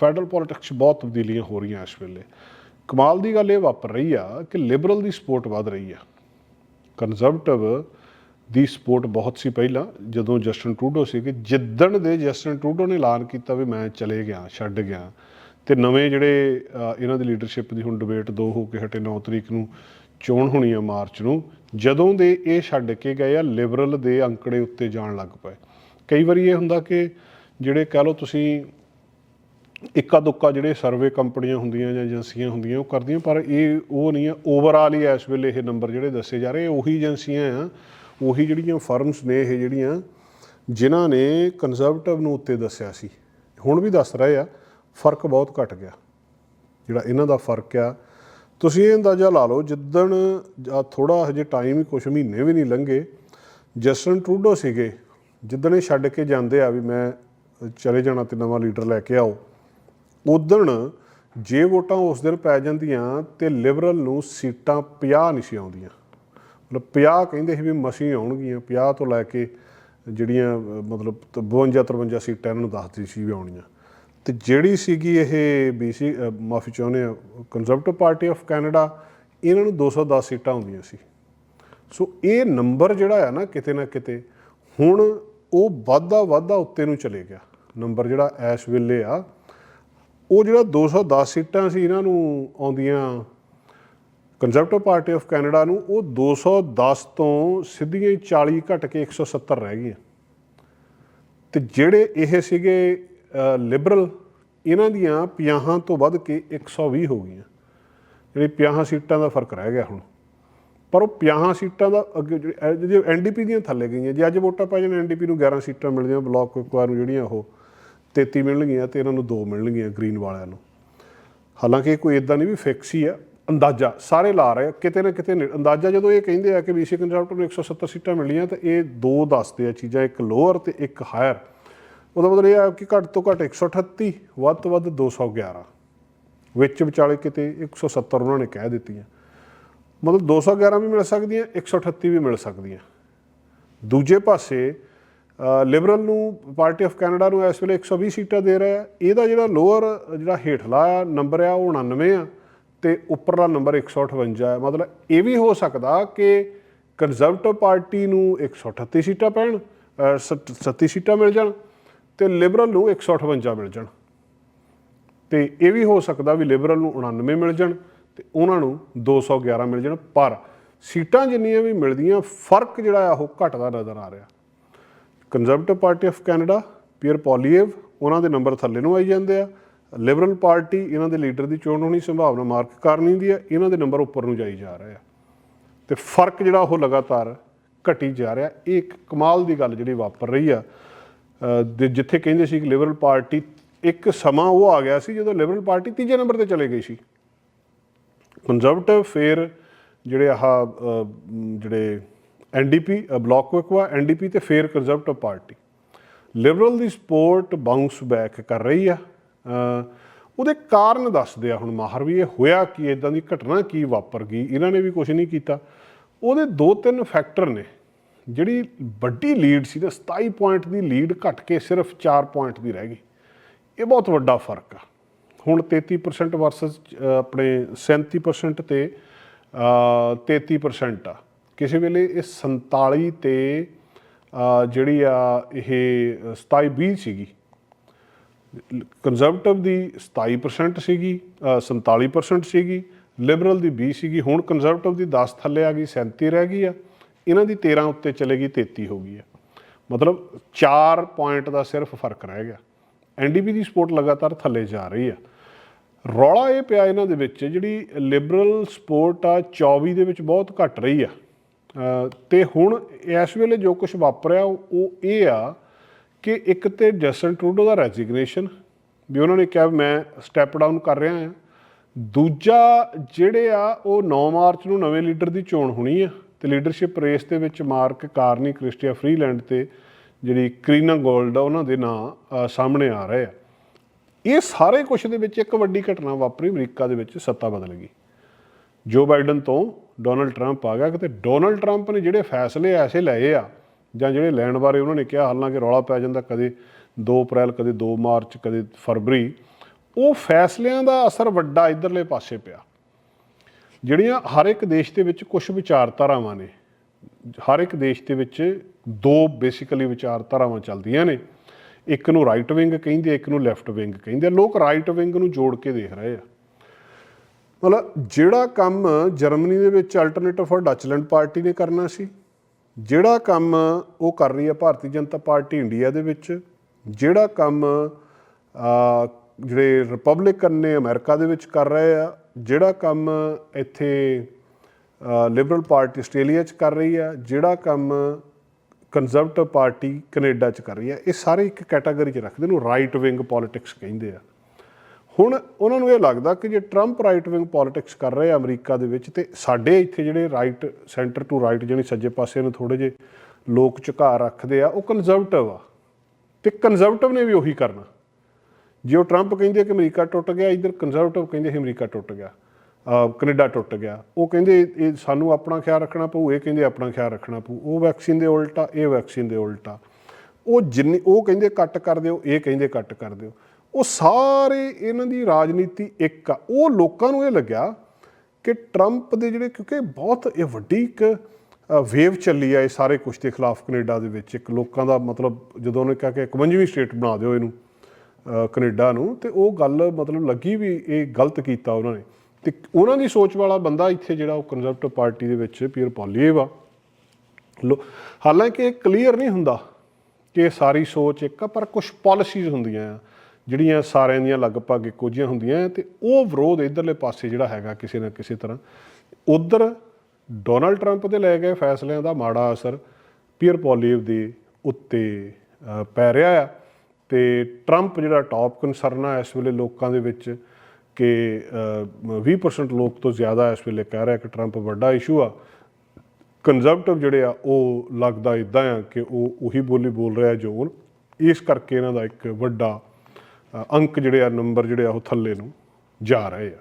Federal politics 'ਚ ਬਹੁਤ ਤਬਦੀਲੀਆਂ ਹੋ ਰਹੀਆਂ ਇਸ ਵੇਲੇ। ਕਮਾਲ ਦੀ ਗੱਲ ਇਹ ਵਾਪਰ ਰਹੀ ਆ ਕਿ ਲਿਬਰਲ ਦੀ ਸਪੋਰਟ ਵੱਧ ਰਹੀ ਆ। ਕੰਜ਼ਰਵੇਟਿਵ ਦੀ ਸਪੋਰਟ ਬਹੁਤ ਸੀ ਪਹਿਲਾਂ, ਜਦੋਂ ਜਸਟਨ ਟਰੂਡੋ ਸੀ ਕਿ ਜਿੱਦਣ ਦੇ ਜਸਟਨ ਟਰੂਡੋ ਨੇ ਐਲਾਨ ਕੀਤਾ ਵੀ ਮੈਂ ਚਲੇ ਗਿਆ, ਛੱਡ ਗਿਆ, ਤੇ ਨਵੇਂ ਜਿਹੜੇ ਇਹਨਾਂ ਦੀ ਲੀਡਰਸ਼ਿਪ ਦੀ ਹੁਣ ਡਿਬੇਟ ਦੋ ਹੋ ਕੇ ਹਟੇ 9 ਤਰੀਕ ਨੂੰ, ਚੋਣ ਹੋਣੀ ਆ ਮਾਰਚ ਨੂੰ, ਜਦੋਂ ਦੇ ਇਹ ਛੱਡ ਕੇ ਗਏ ਆ, ਲਿਬਰਲ ਦੇ ਅੰਕੜੇ ਉੱਤੇ ਜਾਣ ਲੱਗ ਪਏ। ਕਈ ਵਾਰੀ ਇਹ ਹੁੰਦਾ ਕਿ ਜਿਹੜੇ ਕਹ ਲਓ ਤੁਸੀਂ ਇੱਕਾ ਦੁੱਕਾ ਜਿਹੜੇ ਸਰਵੇ ਕੰਪਨੀਆਂ ਹੁੰਦੀਆਂ ਜਾਂ ਏਜੰਸੀਆਂ ਹੁੰਦੀਆਂ, ਉਹ ਕਰਦੀਆਂ, ਪਰ ਇਹ ਉਹ ਨਹੀਂ ਆ। ਓਵਰਆਲ ਹੀ ਇਸ ਵੇਲੇ ਇਹ ਨੰਬਰ ਜਿਹੜੇ ਦੱਸੇ ਜਾ ਰਹੇ ਉਹੀ ਏਜੰਸੀਆਂ ਆ, ਉਹੀ ਜਿਹੜੀਆਂ ਫਰਮਸ ਨੇ ਇਹ ਜਿਹੜੀਆਂ, ਜਿਨ੍ਹਾਂ ਨੇ ਕੰਜ਼ਰਵੇਟਿਵ ਨੂੰ ਉੱਤੇ ਦੱਸਿਆ ਸੀ। ਹੁਣ ਵੀ ਦੱਸ ਰਹੇ ਆ, ਫ਼ਰਕ ਬਹੁਤ ਘਟ ਗਿਆ। ਜਿਹੜਾ ਇਹਨਾਂ ਦਾ ਫ਼ਰਕ ਆ, ਤੁਸੀਂ ਇਹ ਅੰਦਾਜ਼ਾ ਲਾ ਲਓ, ਜਿੱਦਣ ਥੋੜਾ ਹਜੇ ਟਾਈਮ ਹੀ ਕੁਝ ਮਹੀਨੇ ਵੀ ਨਹੀਂ ਲੰਘੇ, ਜਸਟਨ ਟਰੂਡੋ ਸੀਗੇ, ਜਿੱਦਣ ਇਹ ਛੱਡ ਕੇ ਜਾਂਦੇ ਆ ਵੀ ਮੈਂ ਚਲੇ ਜਾਣਾ ਤੇ ਨਵਾਂ ਲੀਡਰ ਲੈ ਕੇ ਆਓ ਉਦਣ ਜੇ ਵੋਟਾਂ ਉਸ ਦਿਨ ਪੈ ਜਾਂਦੀਆਂ ਤੇ ਲਿਬਰਲ ਨੂੰ ਸੀਟਾਂ 50 ਨਹੀਂ ਸੀ ਆਉਂਦੀਆਂ। ਮਤਲਬ 50 ਕਹਿੰਦੇ ਸੀ ਵੀ ਮਸੀਂ ਆਉਣਗੀਆਂ 50 ਤੋਂ ਲੈ ਕੇ ਜਿਹੜੀਆਂ, ਮਤਲਬ 52 53 ਸੀਟਾਂ ਇਹਨਾਂ ਨੂੰ ਦੱਸਦੀ ਸੀ ਵੀ ਆਉਣੀਆਂ ਤੇ ਜਿਹੜੀ ਸੀਗੀ ਇਹ ਬੀਸੀ ਮਾਫੀ ਚਾਹੁੰਦੇ ਆ ਕੰਜ਼ਰਵੇਟਿਵ ਪਾਰਟੀ ਆਫ ਕੈਨੇਡਾ ਇਹਨਾਂ ਨੂੰ 210 ਸੀਟਾਂ ਆਉਂਦੀਆਂ ਸੀ। ਸੋ ਇਹ ਨੰਬਰ ਜਿਹੜਾ ਆ ਨਾ ਕਿਤੇ ਨਾ ਕਿਤੇ, ਹੁਣ ਉਹ ਵਾਧਾ ਵਾਧਾ ਉੱਤੇ ਨੂੰ ਚਲੇ ਗਿਆ। ਨੰਬਰ ਜਿਹੜਾ ਇਸ ਵੇਲੇ ਆ ਉਹ ਜਿਹੜਾ 210 ਸੀਟਾਂ ਸੀ ਇਹਨਾਂ ਨੂੰ ਆਉਂਦੀਆਂ ਕੰਜ਼ਰਵੇਟਿਵ ਪਾਰਟੀ ਆਫ ਕੈਨੇਡਾ ਨੂੰ, ਉਹ 210 ਤੋਂ ਸਿੱਧੀਆਂ ਹੀ 40 ਘਟ ਕੇ 170 ਰਹਿ ਗਈਆਂ। ਤੇ ਜਿਹੜੇ ਇਹ ਸੀਗੇ ਲਿਬਰਲ ਇਹਨਾਂ ਦੀਆਂ 50 ਤੋਂ ਵੱਧ ਕੇ 120 ਹੋ ਗਈਆਂ। ਜਿਹੜੀ 50 ਸੀਟਾਂ ਦਾ ਫ਼ਰਕ ਰਹਿ ਗਿਆ ਹੁਣ। ਪਰ ਉਹ 50 ਸੀਟਾਂ ਦਾ ਅੱਗੇ ਜਿਹੜੇ ਐਨਡੀਪੀ ਦੀਆਂ ਥੱਲੇ ਗਈਆਂ, ਜੇ ਅੱਜ ਵੋਟਾਂ ਪੈ ਜਾਣ ਐਨਡੀਪੀ ਨੂੰ 11 ਸੀਟਾਂ ਮਿਲਦੀਆਂ, ਬਲਾਕ ਕੁਕਵਾਰ ਨੂੰ ਜਿਹੜੀਆਂ ਉਹ 33 ਮਿਲਣਗੀਆਂ ਤੇ ਇਹਨਾਂ ਨੂੰ 2 ਮਿਲਣਗੀਆਂ ਗ੍ਰੀਨ ਵਾਲਿਆਂ ਨੂੰ। ਹਾਲਾਂਕਿ ਕੋਈ ਇਦਾਂ ਨਹੀਂ ਵੀ ਫਿਕਸ ਹੀ ਆ, ਅੰਦਾਜ਼ਾ ਸਾਰੇ ਲਾ ਰਹੇ ਕਿਤੇ ਨਾ ਕਿਤੇ ਅੰਦਾਜ਼ਾ ਜਦੋਂ ਇਹ ਕਹਿੰਦੇ ਆ ਕਿ ਬੀਸੀ ਕੰਜ਼ਰਵੇਟਿਵ ਨੂੰ 170 ਸੀਟਾਂ ਮਿਲੀਆਂ ਤਾਂ ਇਹ ਦੋ ਦੱਸਦੇ ਆ ਚੀਜ਼ਾਂ, ਇੱਕ ਲੋਅਰ ਤੇ ਇੱਕ ਹਾਇਰ ਉਹਦਾ ਮਤਲਬ ਇਹ ਆ ਕਿ ਘੱਟ ਤੋਂ ਘੱਟ 138 ਵੱਧ ਤੋਂ ਵੱਧ 211 ਵਿੱਚ ਵਿਚਾਲੇ ਕਿਤੇ 170 ਉਹਨਾਂ ਨੇ ਕਹਿ ਦਿੱਤੀਆਂ। ਮਤਲਬ 211 ਵੀ ਮਿਲ ਸਕਦੀਆਂ 138 ਵੀ ਮਿਲ ਸਕਦੀਆਂ। ਦੂਜੇ ਪਾਸੇ ਲਿਬਰਲ ਨੂੰ ਪਾਰਟੀ ਆਫ ਕੈਨੇਡਾ ਨੂੰ ਇਸ ਵੇਲੇ 120 ਸੀਟਾਂ ਦੇ ਰਿਹਾ ਇਹਦਾ ਜਿਹੜਾ ਲੋਅਰ ਜਿਹੜਾ ਹੇਠਲਾ ਨੰਬਰ ਆ ਉਹ 99 ਆ ਤੇ ਉੱਪਰਲਾ ਨੰਬਰ 158 ਆ। ਮਤਲਬ ਇਹ ਵੀ ਹੋ ਸਕਦਾ ਕਿ ਕੰਜ਼ਰਵੇਟਿਵ ਪਾਰਟੀ ਨੂੰ 138 ਸੀਟਾਂ ਪੈਣ ਅ, ਸੱਤ- 37 ਸੀਟਾਂ ਮਿਲ ਜਾਣ ਤੇ ਲਿਬਰਲ ਨੂੰ 158 ਮਿਲ ਜਾਣ। ਤੇ ਇਹ ਵੀ ਹੋ ਸਕਦਾ ਵੀ ਲਿਬਰਲ ਨੂੰ 99 ਮਿਲ ਜਾਣ ਤੇ ਉਹਨਾਂ ਨੂੰ 211 ਮਿਲ ਜਾਣ। ਪਰ ਸੀਟਾਂ ਜਿੰਨੀਆਂ ਵੀ ਮਿਲਦੀਆਂ ਫ਼ਰਕ ਜਿਹੜਾ ਆ ਉਹ ਘਟਦਾ ਨਜ਼ਰ ਆ ਰਿਹਾ। Conservative party of Canada Pierre Poilievre ਉਹਨਾਂ ਦੇ ਨੰਬਰ ਥੱਲੇ ਨੂੰ ਆਈ ਜਾਂਦੇ ਆ। ਲਿਬਰਲ ਪਾਰਟੀ ਇਹਨਾਂ ਦੇ ਲੀਡਰ ਦੀ ਚੋਣ ਹੋਣੀ ਸੰਭਾਵਨਾ ਮਾਰਕ ਕਰਨੀ ਦੀ ਆ, ਇਹਨਾਂ ਦੇ ਨੰਬਰ ਉੱਪਰ ਨੂੰ ਜਾਈ ਜਾ ਰਹੇ ਆ। ਤੇ ਫ਼ਰਕ ਜਿਹੜਾ ਉਹ ਲਗਾਤਾਰ ਘਟੀ ਜਾ ਰਿਹਾ, ਇਹ ਇੱਕ ਕਮਾਲ ਦੀ ਗੱਲ ਜਿਹੜੀ ਵਾਪਰ ਰਹੀ ਆ। ਜਿੱਥੇ ਕਹਿੰਦੇ ਸੀ ਕਿ ਲਿਬਰਲ ਪਾਰਟੀ ਇੱਕ ਸਮਾਂ ਉਹ ਆ ਗਿਆ ਸੀ ਜਦੋਂ ਲਿਬਰਲ ਪਾਰਟੀ ਤੀਜੇ ਨੰਬਰ ਤੇ ਚਲੇ ਗਈ ਸੀ। ਕੰਜ਼ਰਵੇਟਿਵ ਫਿਰ ਜਿਹੜੇ ਆਹ ਜਿਹੜੇ ਐਨਡੀਪੀ ਬਲਾਕ ਵਕਵਾ ਐਨਡੀਪੀ ਤੇ ਫਿਰ ਕੰਜ਼ਰਵੇਟਿਵ ਪਾਰਟੀ ਲਿਬਰਲ ਦੀ ਸਪੋਰਟ ਬਾਉਂਸ ਬੈਕ ਕਰ ਰਹੀ ਆ। ਉਹਦੇ ਕਾਰਨ ਦੱਸਦੇ ਆ ਹੁਣ ਮਾਹਰ ਵੀ ਇਹ ਹੋਇਆ ਕਿ ਇਦਾਂ ਦੀ ਘਟਨਾ ਕੀ ਵਾਪਰ ਗਈ ਇਹਨਾਂ ਨੇ ਵੀ ਕੁਝ ਨਹੀਂ ਕੀਤਾ। ਉਹਦੇ ਦੋ ਤਿੰਨ ਫੈਕਟਰ ਨੇ। ਜਿਹੜੀ ਵੱਡੀ ਲੀਡ ਸੀ ਨਾ 27 ਪੁਆਇੰਟ ਦੀ ਲੀਡ ਘਟ ਕੇ ਸਿਰਫ 4 ਪੁਆਇੰਟ ਦੀ ਰਹਿ ਗਈ। ਇਹ ਬਹੁਤ ਵੱਡਾ ਫ਼ਰਕ ਆ। ਹੁਣ 33% ਵਰਸਸ ਆਪਣੇ 37% ਤੇ ਅ, 33% ਆ। ਕਿਸੇ ਵੇਲੇ ਇਹ 47 ਤੇ ਜਿਹੜੀ ਆ ਇਹ 27 20 ਸੀਗੀ। ਕੰਜ਼ਰਵੇਟਿਵ ਦੀ 27% ਸੀਗੀ ਅ, 47% ਸੀਗੀ ਲਿਬਰਲ ਦੀ 20 ਸੀਗੀ ਹੁਣ ਕੰਜ਼ਰਵੇਟਿਵ ਦੀ 10 ਥੱਲੇ ਆ ਗਈ 37 ਰਹਿ ਗਈ ਆ। ਇਹਨਾਂ ਦੀ 13 ਉੱਤੇ ਚਲੇ ਗਈ 33 ਹੋ ਗਈ ਆ। ਮਤਲਬ 4 ਪੁਆਇੰਟ ਦਾ ਸਿਰਫ ਫ਼ਰਕ ਰਹਿ ਗਿਆ। ਐਨਡੀਪੀ ਦੀ ਸਪੋਰਟ ਲਗਾਤਾਰ ਥੱਲੇ ਜਾ ਰਹੀ ਆ। ਰੌਲਾ ਇਹ ਪਿਆ ਇਹਨਾਂ ਦੇ ਵਿੱਚ ਜਿਹੜੀ ਲਿਬਰਲ ਸਪੋਰਟ ਆ 24 ਦੇ ਵਿੱਚ ਬਹੁਤ ਘਟ ਰਹੀ ਆ। ਤੇ ਹੁਣ ਇਸ ਵੇਲੇ ਜੋ ਕੁਝ ਵਾਪਰਿਆ, ਉਹ ਇਹ ਆ ਕਿ ਇੱਕ ਤੇ ਜਸਟਨ ਟਰੂਡੋ ਦਾ ਰੈਜ਼ਿਗਨੇਸ਼ਨ ਵੀ ਉਹਨਾਂ ਨੇ ਕਿਹਾ ਵੀ ਮੈਂ ਸਟੈਪ ਡਾਊਨ ਕਰ ਰਿਹਾ ਹਾਂ। ਦੂਜਾ ਜਿਹੜੇ ਆ, ਉਹ 9 ਮਾਰਚ ਨੂੰ ਨਵੇਂ ਲੀਡਰ ਦੀ ਚੋਣ ਹੋਣੀ ਆ ਤੇ ਲੀਡਰਸ਼ਿਪ ਰੇਸ ਦੇ ਵਿੱਚ ਮਾਰਕ ਕਾਰਨੀ ਕ੍ਰਿਸਟੀਆ ਫਰੀਲੈਂਡ ਤੇ ਜਿਹੜੀ ਕਰੀਨਾ ਗੋਲਡ ਆ, ਉਹਨਾਂ ਦੇ ਨਾਂ ਸਾਹਮਣੇ ਆ ਰਹੇ ਆ। ਇਹ ਸਾਰੇ ਕੁਝ ਦੇ ਵਿੱਚ ਇੱਕ ਵੱਡੀ ਘਟਨਾ ਵਾਪਰੀ, ਅਮਰੀਕਾ ਦੇ ਵਿੱਚ ਸੱਤਾ ਬਦਲ ਗਈ। ਜੋ ਬਾਈਡਨ ਤੋਂ ਡੋਨਲਡ ਟਰੰਪ ਆ ਗਿਆ, ਕਿਤੇ ਡੋਨਲਡ ਟਰੰਪ ਨੇ ਜਿਹੜੇ ਫੈਸਲੇ ਐਸੇ ਲਏ ਆ, ਜਾਂ ਜਿਹੜੇ ਲੈਣ ਬਾਰੇ ਉਹਨਾਂ ਨੇ ਕਿਹਾ ਹਾਲਾਂਕਿ ਰੌਲਾ ਪੈ ਜਾਂਦਾ ਕਦੇ 2 ਅਪ੍ਰੈਲ, ਕਦੇ 2 ਮਾਰਚ, ਕਦੇ ਫਰਵਰੀ, ਉਹ ਫੈਸਲਿਆਂ ਦਾ ਅਸਰ ਵੱਡਾ ਇਧਰਲੇ ਪਾਸੇ ਪਿਆ। ਜਿਹੜੀਆਂ ਹਰ ਇੱਕ ਦੇਸ਼ ਦੇ ਵਿੱਚ ਕੁਝ ਵਿਚਾਰਧਾਰਾਵਾਂ ਨੇ, ਹਰ ਇੱਕ ਦੇਸ਼ ਦੇ ਵਿੱਚ ਦੋ ਬੇਸਿਕਲੀ ਵਿਚਾਰਧਾਰਾਵਾਂ ਚੱਲਦੀਆਂ ਨੇ। ਇੱਕ ਨੂੰ ਰਾਈਟ ਵਿੰਗ ਕਹਿੰਦੇ, ਇੱਕ ਨੂੰ ਲੈਫਟ ਵਿੰਗ ਕਹਿੰਦੇ। ਆ। ਲੋਕ ਰਾਈਟ ਵਿੰਗ ਨੂੰ ਜੋੜ ਕੇ ਦੇਖ ਰਹੇ ਆ। ਮਤਲਬ ਜਿਹੜਾ ਕੰਮ ਜਰਮਨੀ ਦੇ ਵਿੱਚ ਅਲਟਰਨੇਟਿਵ ਫॉर ਡੱਚਲੈਂਡ ਪਾਰਟੀ ਨੇ ਕਰਨਾ ਸੀ, ਜਿਹੜਾ ਕੰਮ ਉਹ ਕਰ ਰਹੀ ਹੈ ਭਾਰਤੀ ਜਨਤਾ ਪਾਰਟੀ ਇੰਡੀਆ ਦੇ ਵਿੱਚ, ਜਿਹੜਾ ਕੰਮ ਜਿਹੜੇ ਰਿਪਬਲਿਕਨ ਨੇ ਅਮਰੀਕਾ ਦੇ ਵਿੱਚ ਕਰ ਰਹੇ ਆ, ਜਿਹੜਾ ਕੰਮ ਇੱਥੇ ਲਿਬਰਲ ਪਾਰਟੀ ਆਸਟ੍ਰੇਲੀਆ 'ਚ ਕਰ ਰਹੀ ਆ, ਜਿਹੜਾ ਕੰਮ ਕੰਜ਼ਰਵੇਟਿਵ ਪਾਰਟੀ ਕੈਨੇਡਾ 'ਚ ਕਰ ਰਹੀ ਆ, ਇਹ ਸਾਰੇ ਇੱਕ ਕੈਟਾਗਰੀ 'ਚ ਰੱਖਦੇ ਨੂੰ ਰਾਈਟ ਵਿੰਗ ਪੋਲਿਟਿਕਸ ਕਹਿੰਦੇ ਆ। ਹੁਣ ਉਹਨਾਂ ਨੂੰ ਇਹ ਲੱਗਦਾ ਕਿ ਜੇ ਟਰੰਪ ਰਾਈਟ ਵਿੰਗ ਪੋਲਿਟਿਕਸ ਕਰ ਰਹੇ ਆ ਅਮਰੀਕਾ ਦੇ ਵਿੱਚ, ਤੇ ਸਾਡੇ ਇੱਥੇ ਜਿਹੜੇ ਰਾਈਟ ਸੈਂਟਰ ਟੂ ਰਾਈਟ ਜਾਨੀ ਸੱਜੇ ਪਾਸੇ ਨੂੰ ਥੋੜੇ ਜੇ ਲੋਕ ਝੁਕਾ ਰੱਖਦੇ ਆ, ਉਹ ਕੰਜ਼ਰਵੇਟਿਵ ਆ। ਤੇ ਕੰਜ਼ਰਵੇਟਿਵ ਨੇ ਵੀ ਉਹੀ ਕਰਨਾ। ਜੇ ਉਹ ਟਰੰਪ ਕਹਿੰਦੇ ਕਿ ਅਮਰੀਕਾ ਟੁੱਟ ਗਿਆ, ਇਧਰ ਕੰਜ਼ਰਵੇਟਿਵ ਕਹਿੰਦੇ ਸੀ ਅਮਰੀਕਾ ਟੁੱਟ ਗਿਆ, ਅਹ ਕੈਨੇਡਾ ਟੁੱਟ ਗਿਆ, ਉਹ ਕਹਿੰਦੇ ਇਹ ਸਾਨੂੰ ਆਪਣਾ ਖਿਆਲ ਰੱਖਣਾ ਪਊ, ਇਹ ਕਹਿੰਦੇ ਆਪਣਾ ਖਿਆਲ ਰੱਖਣਾ ਪਊ, ਉਹ ਵੈਕਸੀਨ ਦੇ ਉਲਟਾ, ਇਹ ਵੈਕਸੀਨ ਦੇ ਉਲਟਾ। ਉਹ ਜਿੰਨੀ, ਉਹ ਕਹਿੰਦੇ ਕੱਟ ਕਰ ਦਿਓ, ਇਹ ਕਹਿੰਦੇ ਕੱਟ ਕਰ ਦਿਓ। ਉਹ ਸਾਰੇ ਇਹਨਾਂ ਦੀ ਰਾਜਨੀਤੀ ਇੱਕ ਆ। ਉਹ ਲੋਕਾਂ ਨੂੰ ਇਹ ਲੱਗਿਆ ਕਿ ਟਰੰਪ ਦੇ ਜਿਹੜੇ ਕਿਉਂਕਿ ਬਹੁਤ ਇਹ ਵੱਡੀ ਇੱਕ ਵੇਵ ਚੱਲੀ ਆ ਇਹ ਸਾਰੇ ਕੁਛ ਦੇ ਖਿਲਾਫ ਕੈਨੇਡਾ ਦੇ ਵਿੱਚ। ਇੱਕ ਲੋਕਾਂ ਦਾ ਮਤਲਬ ਜਦੋਂ ਉਹਨੇ ਕਿਹਾ ਕਿ 51ਵੀਂ ਸਟੇਟ ਬਣਾ ਦਿਓ ਇਹਨੂੰ ਅ, ਕੈਨੇਡਾ ਨੂੰ ਤੇ ਉਹ ਗੱਲ ਮਤਲਬ ਲੱਗੀ ਵੀ ਇਹ ਗਲਤ ਕੀਤਾ ਉਹਨਾਂ ਨੇ। ਤੇ ਉਹਨਾਂ ਦੀ ਸੋਚ ਵਾਲਾ ਬੰਦਾ ਇੱਥੇ ਜਿਹੜਾ ਉਹ ਕੰਜ਼ਰਵੇਟਿਵ ਪਾਰਟੀ ਦੇ ਵਿੱਚ ਪੀਅਰ ਪੋਲੀਏਵ ਆ। ਲੋ ਹਾਲਾਂਕਿ ਇਹ ਕਲੀਅਰ ਨਹੀਂ ਹੁੰਦਾ ਕਿ ਸਾਰੀ ਸੋਚ ਇੱਕ ਆ ਪਰ ਕੁਝ ਪਾਲਿਸੀਜ਼ ਹੁੰਦੀਆਂ ਆ। ਜਿਹੜੀਆਂ ਸਾਰਿਆਂ ਦੀਆਂ ਲਗਭਗ ਇੱਕੋ ਜਿਹੀਆਂ ਹੁੰਦੀਆਂ ਆ ਤੇ ਉਹ ਵਿਰੋਧ ਇਧਰਲੇ ਪਾਸੇ ਜਿਹੜਾ ਹੈਗਾ ਕਿਸੇ ਨਾ ਕਿਸੇ ਤਰ੍ਹਾਂ ਉਧਰ ਡੋਨਲਡ ਟਰੰਪ ਦੇ ਲੈ ਗਏ ਫੈਸਲਿਆਂ ਦਾ ਮਾੜਾ ਅਸਰ ਪੀਅਰ ਪੋਲੀਏਵ ਦੇ ਉੱਤੇ ਪੈ ਰਿਹਾ ਆ ਤੇ ਟਰੰਪ ਜਿਹੜਾ ਟਾਪ ਕਨਸਰਨ ਆ ਇਸ ਵੇਲੇ ਲੋਕਾਂ ਦੇ ਵਿੱਚ ਕਿ ਅ, 20% ਲੋਕ ਤੋਂ ਜ਼ਿਆਦਾ ਇਸ ਵੇਲੇ ਕਹਿ ਰਿਹਾ ਕਿ ਟਰੰਪ ਵੱਡਾ ਇਸ਼ੂ ਆ ਕੰਜ਼ਰਵੇਟਿਵ ਜਿਹੜੇ ਆ ਉਹ ਲੱਗਦਾ ਇਦਾਂ ਆ ਕਿ ਉਹ ਉਹੀ ਬੋਲੀ ਬੋਲ ਰਿਹਾ ਜੋ ਹੁਣ ਇਸ ਕਰਕੇ ਇਹਨਾਂ ਦਾ ਇੱਕ ਵੱਡਾ ਅੰਕ ਜਿਹੜੇ ਆ ਨੰਬਰ ਜਿਹੜੇ ਆ ਉਹ ਥੱਲੇ ਨੂੰ ਜਾ ਰਹੇ ਆ।